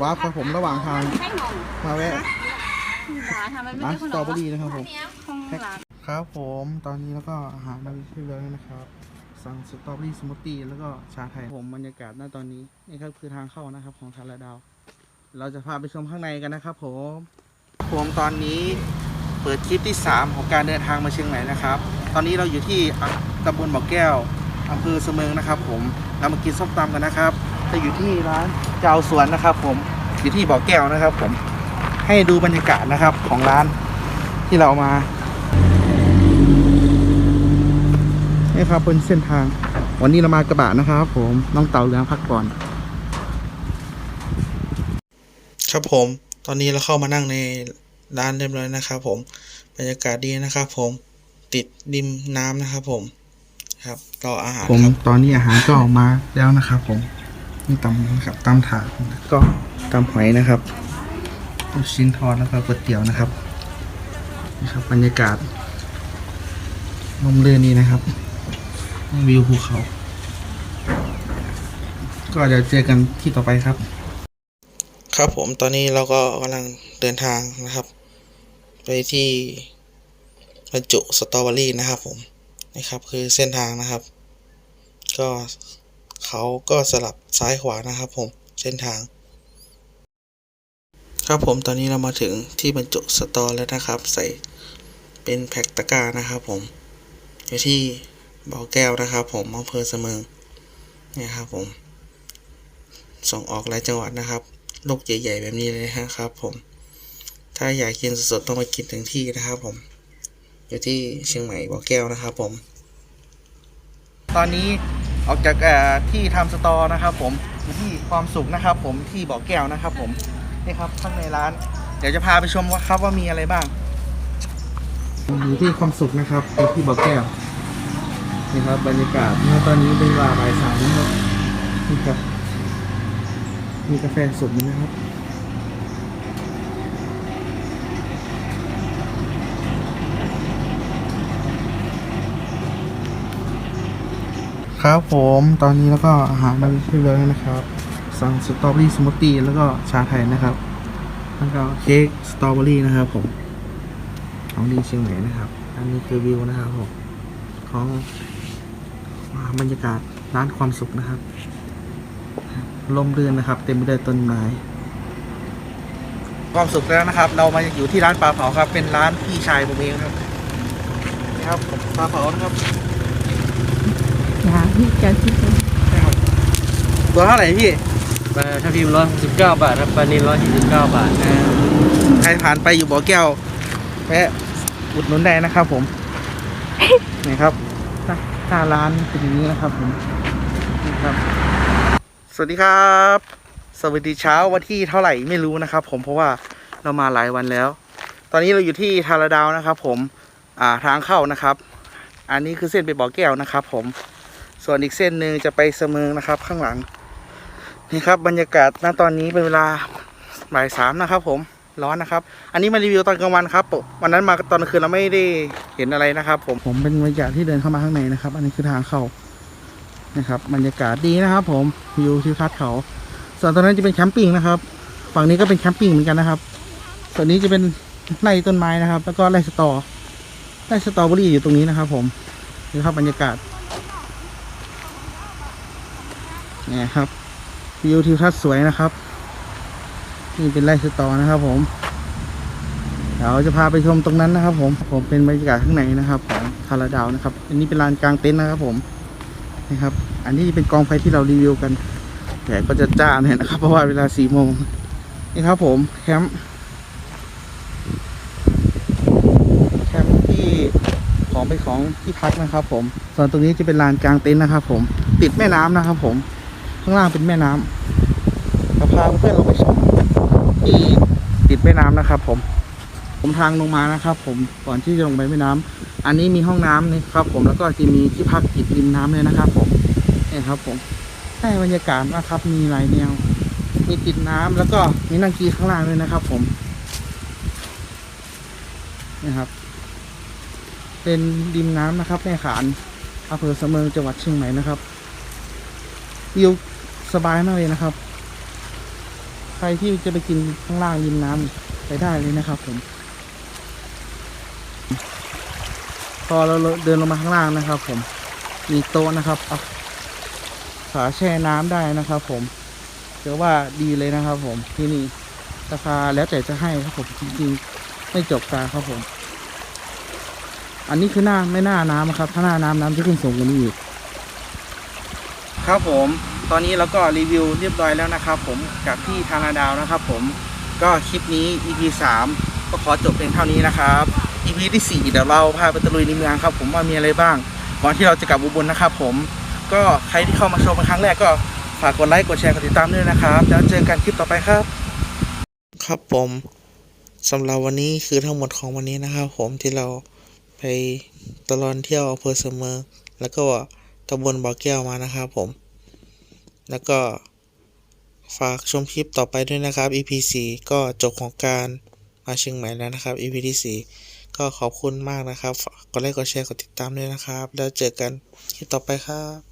ว้าร์ปครับผมระหว่างทางให้งงมาแวะหาทำไมไม่ร้านได้สคนตรอละเบอรี่นะครับผมห้องร้านครับผมตอนนี้แล้วก็อาหารมาเรียบร้อยแล้วนะครับ สั่งสตรอเบอรี่สมูทตี้แล้วก็ชาไทยผมบรรยากาศณตอนนี้นี่ครับคือทางเข้านะครับของทาราดาว เราจะพาไปชมข้างในกันนะครับ ผมผมตอนนี้เปิดคลิปที่ 3 ของการเดินทางมาเชียงใหม่นะครับ ตอนนี้เราอยู่ที่อะตำบลบ่อแก้วอำเภอเสมิงนะครับ ผมเรามากินส้มตำกันนะครับ จะอยู่ที่ร้านเจ้าสวนนะครับ ผมอยู่ที่บ่อแก้วนะครับ ผมให้ดูบรรยากาศนะครับของร้านที่เรามานี่ครับบนเส้นทาง วันนี้เรามากระบะนะครับ ผมน้องเต่าเหลืองพักก่อน ครับผมตอนนี้เราเข้ามานั่งในร้านเรียบร้อยนะครับ ผมบรรยากาศดีนะครับ ผมติดริมน้ำนะครับ ผมครับรออาหารผมตอนนี้อาหารก็ออกมาแล้วนะครับ ผม นี่ตำครับตำถาดก็ตำหอยนะครับลูกชิ้นทอดแล้วก็ก๋วยเตี๋ยวนะครับนี่ครับบรรยากาศลมเรือนนี้นะครับวิวภูเขา ก็เดี๋ยวเจอกันที่ต่อไปครับ ครับผมตอนนี้เราก็กำลังเดินทางนะครับ ไปที่บรรจุสตรอเบอรี่นะครับผมนี่ครับคือเส้นทางนะครับ ก็ เขาก็สลับซ้ายขวานะครับผมเส้นทาง ครับผมตอนนี้เรามาถึงที่บรรจุสตอแล้วนะครับ ใส่เป็นแพ็คตะกร้านะครับผมอยู่ที่บ่อแก้วนะครับ ผมอำเภอเสมิงเนี่ยครับผมส่งออกหลายจังหวัดนะครับ ลูกใหญ่ๆแบบนี้เลยนะครับผม ถ้าอยากกินสดๆต้องมากินถึงที่นะครับผม อยู่ที่เชียงใหม่บ่อแก้วนะครับผม ตอนนี้ ออกจากเอ่อที่ทำสตอนะครับ ผมอยู่ที่ความสุขนะครับ ผมที่บ่อแก้วนะครับ ผมนี่ครับข้างในร้าน เดี๋ยวจะพาไปชมว่าครับว่ามีอะไรบ้างอยู่ที่ความสุขนะครับอยู่ที่บ่อแก้วนี่ครับบรรยากาศณตอนนี้เป็นเวลาบ่ายสามนะครับนี่ครับมีกาแฟสดนะครับ ครับผมตอนนี้แล้วก็อาหารมาเรียบร้อยแล้วนะครับ สั่งสตรอเบอรี่สมูทตี้แล้วก็ชาไทยนะครับ แล้วก็เค้กสตรอเบอรี่นะครับผมของดีเชียงใหม่นะครับ อันนี้คือวิวนะครับผมของบรรยากาศร้านความสุขนะครับลมเรือนนะครับ เต็มไปด้วยต้นไม้ความสุขแล้วนะครับ เรามาอยู่ที่ร้านปลาเผาครับ เป็นร้านพี่ชายผมเองครับนะครับปลาเผานะครับ อย่าพี่จะคิดว่านะครับตัวเท่าไหร่พี่ปลาทับทิมร้อยหกสิบเก้าบาทครับปลานิลร้อยสี่สิบเก้าบาทนะใครผ่านไปอยู่บ่อแก้วแวะอุดหนุนได้นะครับผม นี่ครับหน้าหน้าร้านเป็นอย่างนี้นะครับผมนี่ครับ สวัสดีครับ สวัสดีเช้าวันที่เท่าไหร่ไม่รู้นะครับ ผมเพราะว่าเรามาหลายวันแล้ว ตอนนี้เราอยู่ที่ทาราดาวนะครับ ผม อ่าทางเข้านะครับ อันนี้คือเส้นไปบ่อแก้วนะครับ ผม ส่วนอีกเส้นหนึ่งจะไปเสมิงนะครับ ข้างหลัง นี่ครับบรรยากาศณตอนนี้เป็นเวลาบ่ายสามนะครับ ผมร้อนนะครับ อันนี้มารีวิวตอนกลางวันครับวันนั้นมาตอนกลางคืนเราไม่ได้เห็นอะไรนะครับ ผมผมเป็นบรรยากาศที่เดินเข้ามาข้างในนะครับ อันนี้คือทางเข้านะครับบรรยากาศดีนะครับ ผมวิวทิวทัศน์เขา ส่วนตรงนั้นจะเป็นแคมปิ้งนะครับ ฝั่งนี้ก็เป็นแคมปิ้งเหมือนกันนะครับ ส่วนนี้จะเป็นไร่ต้นไม้นะครับ แล้วก็ไร่สตอไร่สตรอเบอรี่อยู่ตรงนี้นะครับ ผมนี่ครับบรรยากาศ เนี่ยครับวิวทิวทัศน์สวยนะครับ นี่เป็นไร่สตอนะครับผมเดี๋ยวจะพาไปชมตรงนั้นนะครับ ผมผมเป็นบรรยากาศข้างในนะครับของทาราดาวนะครับ อันนี้เป็นลานกลางเต็นท์นะครับผมนี่ครับ อันนี้เป็นกองไฟที่เรารีวิวกันแต่ก็จะจ้าหน่อยนะครับเพราะว่าเวลาสี่โมงนี่ครับ ผมแคมป์แคมป์ที่ของเป็นของที่พักนะครับ ผม ส่วนตรงนี้จะเป็นลานกลางเต็นท์นะครับ ผมติดแม่น้ำนะครับ ผม ข้างล่างเป็นแม่น้ำเราพาเพื่อนลงไปชมที่ติดแม่น้ำนะครับ ผม ผมทางลงมานะครับ ผมก่อนที่จะลงไปแม่น้ำอันนี้มีห้องน้ำนะครับ ผมแล้วก็จะมีที่พักติดริมน้ำเลยนะครับ ผมนี่ครับ ผมได้บรรยากาศนะครับ มีหลายแนว มีติดน้ำแล้วก็มีนั่งกีข้างล่างด้วยนะครับ ผมนี่ครับ เป็นริมน้ำนะครับแม่ขานอำเภอเสมิงจังหวัดเชียงใหม่นะครับวิว สบายมากเลยนะครับ ใครที่จะไปกินข้างล่างริมน้ำไปได้เลยนะครับผม พอเราเดินลงมาข้างล่างนะครับ ผม มีโต๊ะนะครับเอาขาแช่น้ำได้นะครับ ผมถือว่าดีเลยนะครับ ผมที่นี่ราคาแล้วแต่จะให้ครับผมจริงๆไม่จบตาครับผม อันนี้คือหน้าไม่หน้าน้ำครับ ถ้าหน้าน้ำน้ำจะขึ้นสูงกว่านี้อีกครับผม ตอนนี้เราก็รีวิวเรียบร้อยแล้วนะครับผมจากที่ทาราดาวนะครับผมก็คลิปนี้ EP 3 ก็ขอจบเพียงเท่านี้นะครับ EP ที่ 4 เดี๋ยวเราพาไปตะลุยในเมืองครับ ผมว่ามีอะไรบ้างก่อนที่เราจะกลับอุบลนะครับผมก็ใครที่เข้ามาชมเป็นครั้งแรกก็ฝากกดไลค์กดแชร์กดติดตามด้วยนะครับแล้วเจอกันคลิปต่อไปครับ ครับผมสำหรับวันนี้คือทั้งหมดของวันนี้นะครับผมที่เราไปตลอดเที่ยวอำเภอเสมอแล้วก็ตำบลบ่อแก้วมานะครับผม แล้วก็ฝากชมคลิปต่อไปด้วยนะครับ EP 4ก็จบของการมาเชียงใหม่แล้วนะครับ EP ที่4ก็ขอบคุณมากนะครับ กดไลค์ กดแชร์ กดติดตามด้วยนะครับ แล้วเจอกันคลิปต่อไปครับ